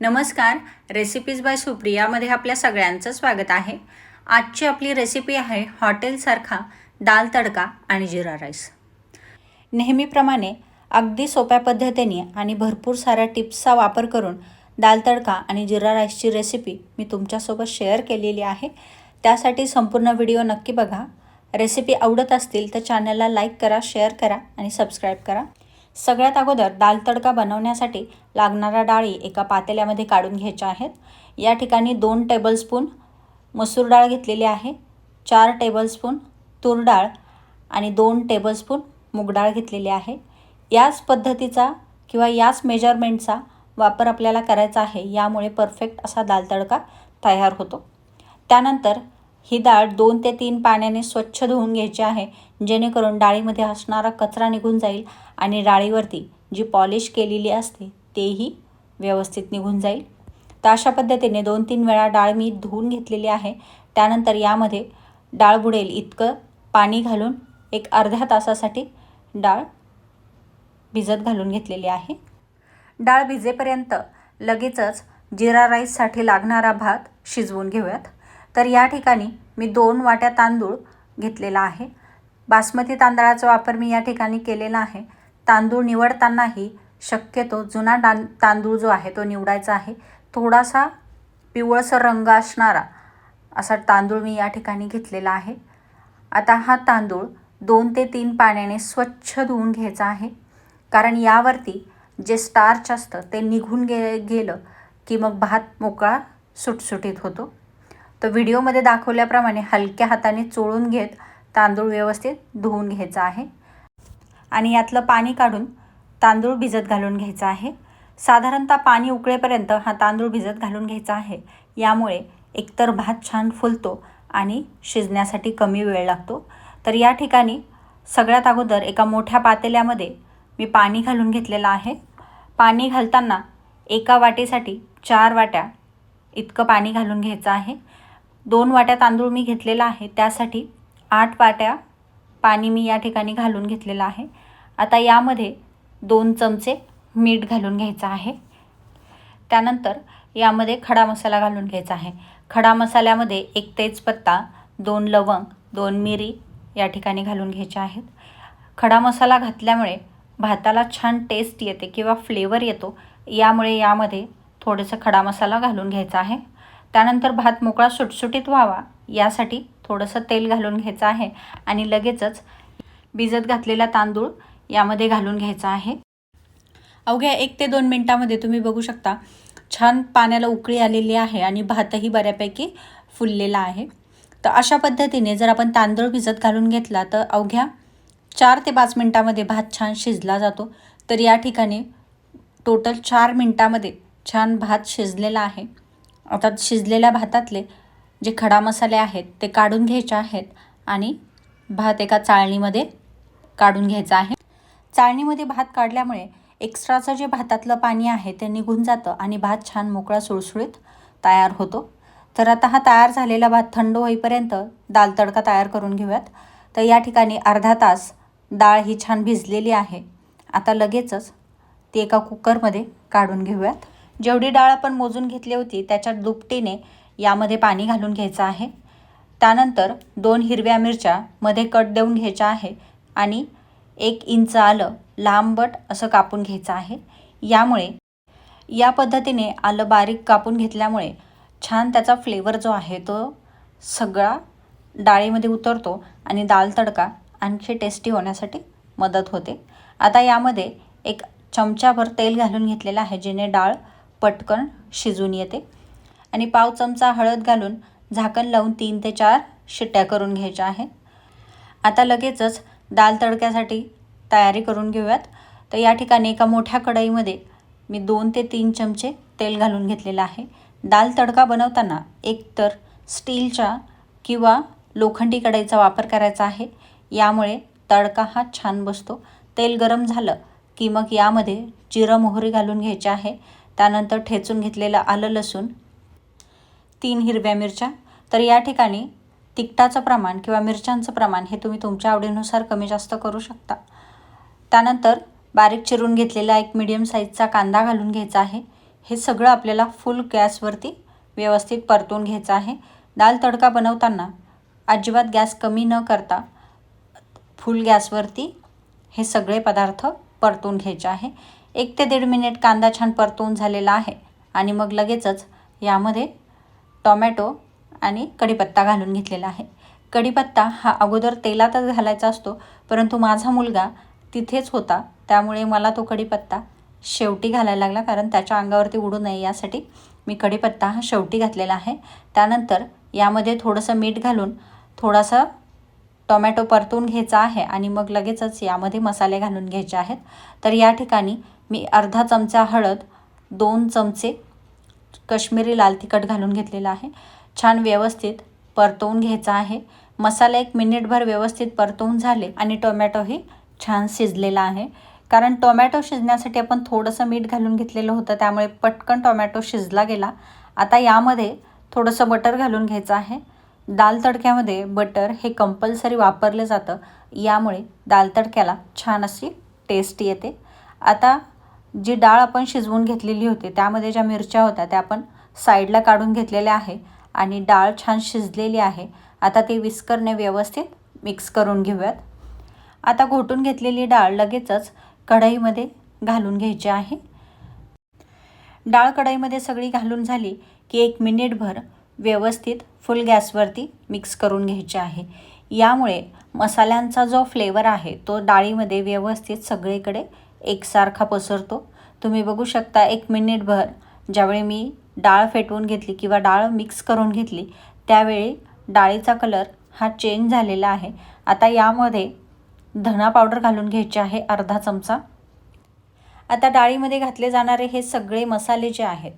नमस्कार recipes bye सुप्रियामध्ये आपल्या सगळ्यांचं स्वागत आहे. आजची आपली रेसिपी आहे हॉटेलसारखा दाल तडका आणि जिरा राईस नेहमीप्रमाणे अगदी सोप्या पद्धतीने आणि भरपूर साऱ्या टिप्सचा वापर करून दाल तडका आणि जिरा राईसची रेसिपी मी तुमच्यासोबत शेअर केलेली आहे. त्यासाठी संपूर्ण व्हिडिओ नक्की बघा. रेसिपी आवडत असतील तर चॅनलला लाईक करा शेअर करा आणि सबस्क्राईब करा. सगळ्यात अगोदर दाल तडका बनवण्यासाठी लागणाऱ्या डाळी एका पातेल्यामध्ये काढून घ्यायच्या आहेत. या ठिकाणी दोन टेबलस्पून मसूर डाळ घेतलेली आहे चार टेबलस्पून तूर डाळ आणि दोन टेबलस्पून मूग डाळ घेतलेली आहे. याच पद्धतीचा किंवा याच मेजरमेंटचा वापर आपल्याला करायचा आहे यामुळे परफेक्ट असा दाल तडका तयार होतो. त्यानंतर ही डाळ दोन ते तीन पाण्याने स्वच्छ धुवून घ्यायची आहे जेणेकरून डाळीमध्ये असणारा कचरा निघून जाईल आणि डाळीवरती जी पॉलिश केलेली असते तेही व्यवस्थित निघून जाईल. तर अशा पद्धतीने दोन तीन वेळा डाळ मी धुवून घेतलेली आहे. त्यानंतर यामध्ये डाळ बुडेल इतकं पाणी घालून एक अर्ध्या तासासाठी डाळ भिजत घालून घेतलेली आहे. डाळ भिजेपर्यंत लगेचच जिरा राईससाठी लागणारा भात शिजवून घेऊयात. तर या ठिकाणी मी दोन वाट्या तांदूळ घेतलेला आहे. बासमती तांदळाचा वापर मी या ठिकाणी केलेला आहे. तांदूळ निवडतानाही शक्यतो जुना डां तांदूळ जो आहे तो निवडायचा आहे. थोडासा पिवळसर रंग असणारा असा तांदूळ मी या ठिकाणी घेतलेला आहे. आता हा तांदूळ दोन ते तीन पाण्याने स्वच्छ धुवून घ्यायचा आहे. कारण यावरती जे स्टार्च असतं ते निघून गे गेलं की मग भात मोकळा सुटसुटीत होतो. तर व्हिडिओमध्ये दाखवल्याप्रमाणे हलक्या हाताने चोळून घेत तांदूळ व्यवस्थित धुवून घ्यायचा आहे. आणि यातलं पाणी काढून तांदूळ भिजत घालून घ्यायचा आहे. साधारणतः पाणी उकळेपर्यंत हा तांदूळ भिजत घालून घ्यायचा आहे. यामुळे एकतर भात छान फुलतो आणि शिजण्यासाठी कमी वेळ लागतो. तर या ठिकाणी सगळ्यात अगोदर एका मोठ्या पातेल्यामध्ये मी पाणी घालून घेतलेलं आहे. पाणी घालताना एका वाटीसाठी चार वाट्या इतकं पाणी घालून घ्यायचं आहे. दोन वाट्या तांदूळ मी घेतलेला आहे. त्यासाठी आठ वाट्या पाणी मी या ठिकाणी घालून घेतलेलं आहे. आता यामध्ये दोन चमचे मीठ घालून घ्यायचं आहे. त्यानंतर यामध्ये खडा मसाला घालून घ्यायचा आहे. खडा मसाल्यामध्ये एक तेजपत्ता दोन लवंग दोन मिरी या ठिकाणी घालून घ्यायचे आहेत. खडा मसाला घातल्यामुळे भाताला छान टेस्ट येते किंवा फ्लेवर येतो. यामुळे यामध्ये थोडंसं खडा मसाला घालून घ्यायचा आहे. त्यानंतर भात मोकळा सुटसुटीत व्हावा. यासाठी थोडंसं तेल घालून घ्यायचं आहे आणि लगेचच भिजत घातलेला तांदूळ यामध्ये घालून घ्यायचा आहे. अवघ्या एक ते दोन मिनटामध्ये तुम्ही बघू शकता छान पाण्याला उकळी आलेली आहे आणि भातही बऱ्यापैकी फुललेला आहे. तर अशा पद्धतीने जर आपण तांदूळ भिजत घालून घेतला तर अवघ्या चार ते पाच मिनटामध्ये भात छान शिजला जातो. तर या ठिकाणी टोटल चार मिनटामध्ये छान भात शिजलेला आहे. आता शिजलेल्या भातातले जे खडा मसाले आहेत ते काढून घ्यायचे आहेत आणि भात एका चाळणीमध्ये काढून घ्यायचा आहे. चाळणीमध्ये भात काढल्यामुळे एक्स्ट्राचं जे भातातलं पाणी आहे ते निघून जातं आणि भात छान मोकळा सुळसुळीत तयार होतो. तर आता हा तयार झालेला भात थंड होईपर्यंत दाल तडका तयार करून घेऊयात. तर या ठिकाणी अर्धा तास डाळ ही छान भिजलेली आहे. आता लगेचच ती एका कुकरमध्ये काढून घेऊयात. जेवढी डाळ आपण मोजून घेतली होती त्याच्या दुपटीने यामध्ये पाणी घालून घ्यायचं आहे. त्यानंतर दोन हिरव्या मिरच्या मध्ये कट देऊन घ्यायच्या आहे आणि एक इंच आलं लांबट असं कापून घ्यायचं आहे. यामुळे या पद्धतीने आलं बारीक कापून घेतल्यामुळे छान त्याचा फ्लेवर जो आहे तो सगळा डाळीमध्ये उतरतो आणि दाल तडका आणखी टेस्टी होण्यासाठी मदत होते. आता यामध्ये एक चमचाभर तेल घालून घेतलेलं आहे जेणे डाळ पटकन शिजून येते. आणि पाव चमचा हळद घालून झाकण लावून तीन ते चार शिट्ट्या करून घ्यायच्या आहेत. आता लगेचच दाल तडक्यासाठी तयारी करून घेऊयात. तर या ठिकाणी एका मोठ्या कढईमध्ये मी दोन ते तीन चमचे तेल घालून घेतलेलं आहे. दाल तडका बनवताना एकतर स्टीलच्या किंवा लोखंडी कढईचा वापर करायचा आहे. यामुळे तडका हा छान बसतो. तेल गरम झालं की मग यामध्ये जिरं मोहरी घालून घ्यायची आहे. त्यानंतर ठेचून घेतलेलं आलं लसूण तीन हिरव्या मिरच्या. तर या ठिकाणी तिखटाचं प्रमाण किंवा मिरच्यांचं प्रमाण हे तुम्ही तुमच्या आवडीनुसार कमी जास्त करू शकता. त्यानंतर बारीक चिरून घेतलेला एक मिडियम साईजचा कांदा घालून घ्यायचा आहे. हे सगळं आपल्याला फुल गॅसवरती व्यवस्थित परतून घ्यायचं आहे. दाल तडका बनवताना अजिबात गॅस कमी न करता फुल गॅसवरती हे सगळे पदार्थ परतून घ्यायचे आहे. एक ते दीड मिनिट कांदा छान परतून झालेला आहे. आणि मग लगेचच यामध्ये टॉमॅटो आणि कढीपत्ता घालून घेतलेला आहे. कढीपत्ता हा अगोदर तेलातच घालायचा असतो परंतु माझा मुलगा तिथेच होता. त्यामुळे मला तो कढीपत्ता शेवटी घालायला लागला कारण त्याच्या अंगावरती उडू नये यासाठी मी कढीपत्ता हा शेवटी घातलेला आहे. त्यानंतर यामध्ये थोडंसं मीठ घालून थोडासा टोमॅटो परतून घ्यायचा आहे आणि मग लगेचच यामध्ये मसाले घालून घ्यायचे आहेत. तर या ठिकाणी मी अर्धा चमचा हळद दोन चमचे कश्मीरी लाल तिखट घालून घेतलेलं आहे. छान व्यवस्थित परतवून घ्यायचा आहे. मसाला एक मिनिटभर व्यवस्थित परतवून झाले आणि टोमॅटोही छान शिजलेला आहे. कारण टोमॅटो शिजण्यासाठी आपण थोडंसं मीठ घालून घेतलेलं होतं त्यामुळे पटकन टोमॅटो शिजला गेला. आता यामध्ये थोडंसं बटर घालून घ्यायचं आहे. दाल तडक्यामध्ये बटर हे कंपल्सरी वापरलं जातं. यामुळे दाल तडक्याला छान अशी टेस्ट येते. आता जी डाळ आपण शिजवून घेतलेली होती त्यामध्ये ज्या मिरच्या होत्या त्या आपण साईडला काढून घेतलेल्या आहे आणि डाळ छान शिजलेली आहे. आता ती विस्करने व्यवस्थित मिक्स करून घेऊयात. आता घोटून घेतलेली डाळ लगेचच कढईमध्ये घालून घ्यायची आहे. डाळ कढईमध्ये सगळी घालून झाली की एक मिनिटभर व्यवस्थित फुल गॅसवरती मिक्स करून घ्यायचे आहे. यामुळे मसाल्यांचा जो फ्लेवर आहे तो डाळीमध्ये व्यवस्थित सगळीकडे एकसारखा पसरतो. तुम्ही बघू शकता एक मिनिटभर ज्यावेळी मी डाळ फेटवून घेतली किंवा डाळ मिक्स करून घेतली त्यावेळी डाळीचा कलर हा चेंज झालेला आहे. आता यामध्ये धना पावडर घालून घ्यायचे आहे अर्धा चमचा. आता डाळीमध्ये घातले जाणारे हे सगळे मसाले जे आहेत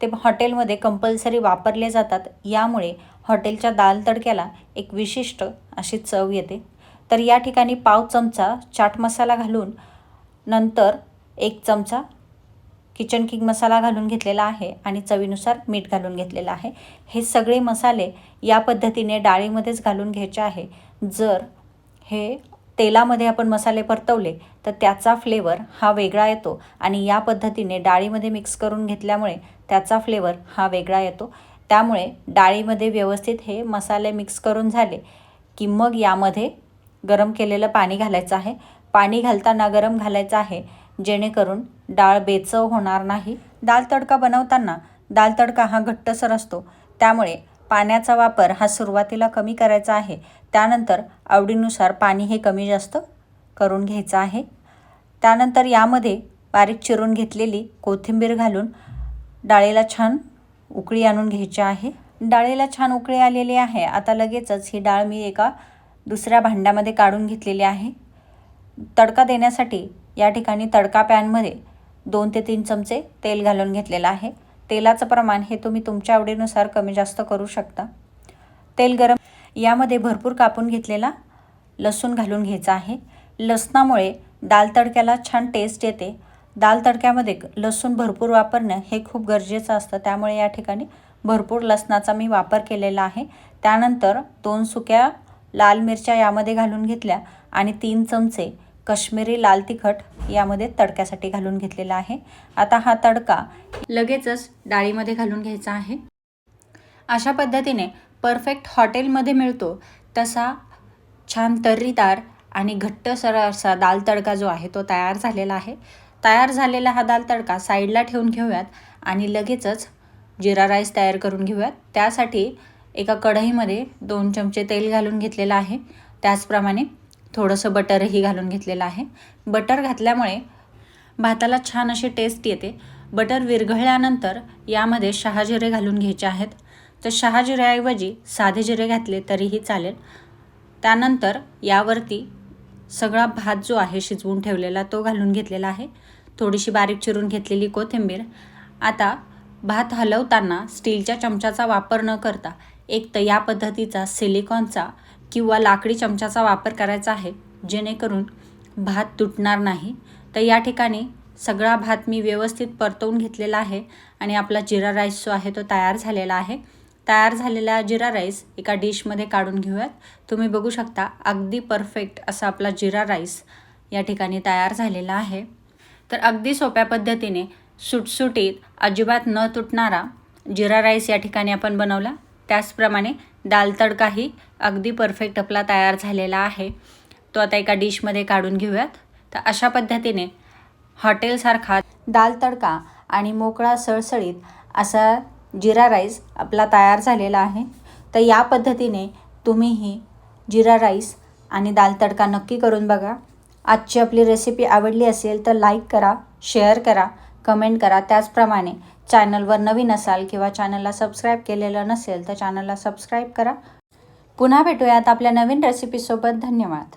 ते हॉटेलमध्ये कंपल्सरी वापरले जातात. यामुळे हॉटेलच्या दाल तडक्याला एक विशिष्ट अशी चव येते. तर या ठिकाणी पाव चमचा चाट मसाला घालून नंतर एक चमचा किचन किंग मसाला घालून घेतलेला आहे आणि चवीनुसार मीठ घालून घेतलेलं आहे. हे सगळे मसाले या पद्धतीने डाळीमध्येच घालून घ्यायचे आहे. जर हे तेलामध्ये आपण मसाले परतवले तर त्याचा फ्लेवर हा वेगळा येतो. आणि या पद्धतीने डाळीमध्ये मिक्स करून घेतल्यामुळे त्याचा फ्लेवर हा वेगळा येतो. त्यामुळे डाळीमध्ये व्यवस्थित हे मसाले मिक्स करून झाले की मग यामध्ये गरम केलेलं पाणी घालायचं आहे. पाणी घालताना गरम घालायचं आहे जेणेकरून डाळ बेचव होणार नाही. दाल तडका बनवताना दाल तडका हा घट्टसर असतो. त्यामुळे पाण्याचा वापर हा सुरुवातीला कमी करायचा आहे. त्यानंतर आवडीनुसार पाणी हे कमी जास्त करून घ्यायचं आहे. त्यानंतर यामध्ये बारीक चिरून घेतलेली कोथिंबीर घालून डाळीला छान उकळी आणून घ्यायची आहे. डाळीला छान उकळी आलेली आहे. आता लगेचच ही डाळ मी एका दुसऱ्या भांड्यामध्ये काढून घेतलेली आहे. तडका देण्यासाठी या ठिकाणी तडका पॅनमध्ये दोन ते तीन चमचे तेल घालून घेतलेलं आहे. तेलाचं प्रमाण हे तुम्ही तुमच्या आवडीनुसार कमी जास्त करू शकता. तेल गरम यामध्ये भरपूर कापून घेतलेला लसूण घालून घ्यायचा आहे. लसणामुळे दाल तडक्याला छान टेस्ट येते. दाल तडक्यामध्ये लसूण भरपूर वापरणं हे खूप गरजेचं असतं. त्यामुळे या ठिकाणी भरपूर लसणाचा मी वापर केलेला आहे. त्यानंतर दोन सुक्या लाल मिरच्या यामध्ये घालून घेतल्या आणि तीन चमचे कश्मीरी लाल तिखट यामध्ये तडक्यासाठी घालून घेतलेला आहे. आता हा तडका लगेचच डाळीमध्ये घालून घ्यायचा आहे. अशा पद्धतीने परफेक्ट हॉटेलमध्ये मिळतो तसा छान तर्रीदार आणि घट्टसर असा दाल तडका जो आहे तो तयार झालेला आहे. तयार झालेला हा दाल तडका साईडला ठेवून घेऊयात आणि लगेचच जिरा राईस तयार करून घेऊयात. त्यासाठी एका कढईमध्ये दोन चमचे तेल घालून घेतलेलं आहे. त्याचप्रमाणे थोडंसं बटरही घालून घेतलेलं आहे. बटर घातल्यामुळे भाताला छान अशी टेस्ट येते. बटर विरघळल्यानंतर यामध्ये शहाजिरे घालून घ्यायचे आहेत. तर शहाजिऱ्याऐवजी साधे जिरे घातले तरीही चालेल. त्यानंतर यावरती सगळा भात जो आहे शिजवून ठेवलेला तो घालून घेतलेला आहे. थोडीशी बारीक चिरून घेतलेली कोथिंबीर. आता भात हलवताना स्टीलच्या चमच्याचा वापर न करता एक तर या पद्धतीचा सिलिकॉनचा किंवा लाकडी चमच्याचा वापर करायचा आहे जेणेकरून भात तुटणार नाही. तर या ठिकाणी सगळा भात मी व्यवस्थित परतवून घेतलेला आहे आणि आपला जिरा राईस जो आहे तो तयार झालेला आहे. तयार झालेला जिरा राईस एका डिशमध्ये काढून घेऊयात. तुम्ही बघू शकता अगदी परफेक्ट असा आपला जिरा राईस या ठिकाणी तयार झालेला आहे. तर अगदी सोप्या पद्धतीने सुटसुटीत अजिबात न तुटणारा जिरा राईस या ठिकाणी आपण बनवला. त्याचप्रमाणे दाल तडकाही अगदी परफेक्ट आपला तयार झालेला आहे. तो आता एका डिशमध्ये काढून घेऊयात. तर अशा पद्धतीने हॉटेलसारखा दाल तडका आणि मोकळा सळसळीत असा जिरा राईस आपला तयार झालेला आहे. तर या पद्धतीने तुम्हीही जिरा राईस आणि दाल तडका नक्की करून बघा. आजची आपली रेसिपी आवडली असेल तर लाईक करा शेअर करा कमेंट करा. त्याचप्रमाणे चॅनलवर नवीन असाल किंवा चॅनलला सबस्क्राईब केलेलं नसेल तर चॅनलला सबस्क्राईब करा. पुन्हा भेटूयात आपल्या नवीन रेसिपीसोबत धन्यवाद.